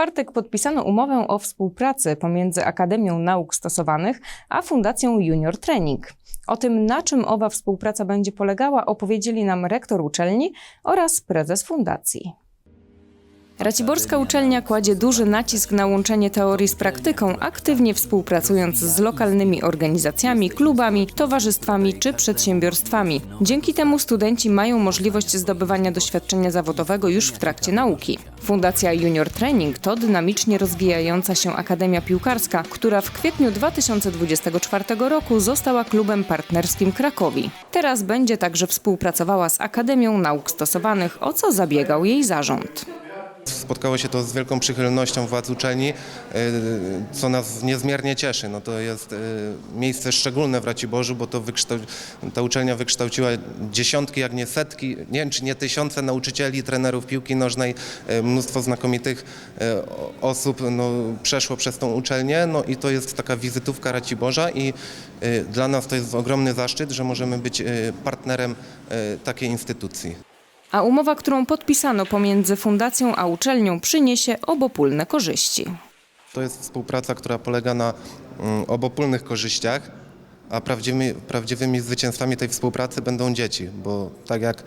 czwartek podpisano umowę o współpracy pomiędzy Akademią Nauk Stosowanych a Fundacją Junior Training. O tym, na czym owa współpraca będzie polegała, opowiedzieli nam rektor uczelni oraz prezes fundacji. Raciborska uczelnia kładzie duży nacisk na łączenie teorii z praktyką, aktywnie współpracując z lokalnymi organizacjami, klubami, towarzystwami czy przedsiębiorstwami. Dzięki temu studenci mają możliwość zdobywania doświadczenia zawodowego już w trakcie nauki. Fundacja Junior Training to dynamicznie rozwijająca się akademia piłkarska, która w kwietniu 2024 roku została klubem partnerskim Krakowi. Teraz będzie także współpracowała z Akademią Nauk Stosowanych, o co zabiegał jej zarząd. Spotkało się to z wielką przychylnością władz uczelni, y, co nas niezmiernie cieszy. No to jest y, miejsce szczególne w Raciborzu, bo to ta uczelnia wykształciła dziesiątki, jak nie setki, nie czy nie tysiące nauczycieli, trenerów piłki nożnej, y, mnóstwo znakomitych osób no, przeszło przez tą uczelnię no i to jest taka wizytówka Raciborza i dla nas to jest ogromny zaszczyt, że możemy być partnerem takiej instytucji. A umowa, którą podpisano pomiędzy fundacją a uczelnią, przyniesie obopólne korzyści. To jest współpraca, która polega na mm, obopólnych korzyściach, a prawdziwymi, prawdziwymi zwycięzcami tej współpracy będą dzieci, bo tak jak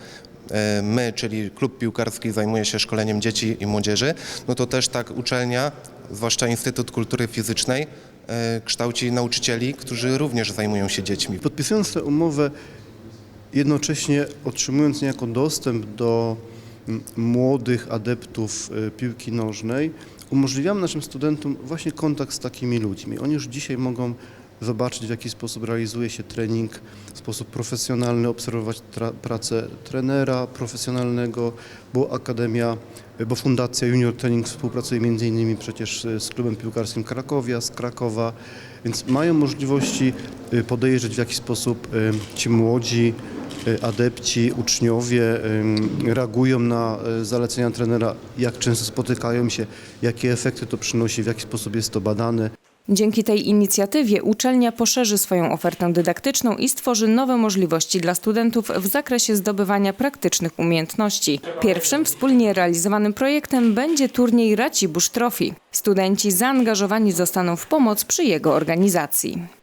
e, my, czyli klub piłkarski zajmuje się szkoleniem dzieci i młodzieży, no to też tak uczelnia, zwłaszcza Instytut Kultury Fizycznej, e, kształci nauczycieli, którzy również zajmują się dziećmi. Podpisując tę umowę, jednocześnie otrzymując niejako dostęp do młodych adeptów e, piłki nożnej, umożliwiamy naszym studentom właśnie kontakt z takimi ludźmi. Oni już dzisiaj mogą zobaczyć, w jaki sposób realizuje się trening w sposób profesjonalny, obserwować pracę trenera profesjonalnego, bo Akademia, bo Fundacja Junior Training współpracuje między innymi przecież e, z klubem piłkarskim Krakowia, z Krakowa, więc mają możliwości y, podejrzeć w jaki sposób y, ci młodzi y, adepci, uczniowie y, reagują na y, zalecenia trenera, jak często spotykają się, jakie efekty to przynosi, w jaki sposób jest to badane. Dzięki tej inicjatywie uczelnia poszerzy swoją ofertę dydaktyczną i stworzy nowe możliwości dla studentów w zakresie zdobywania praktycznych umiejętności. Pierwszym wspólnie realizowanym projektem będzie turniej Racibórz Trophy. Studenci zaangażowani zostaną w pomoc przy jego organizacji.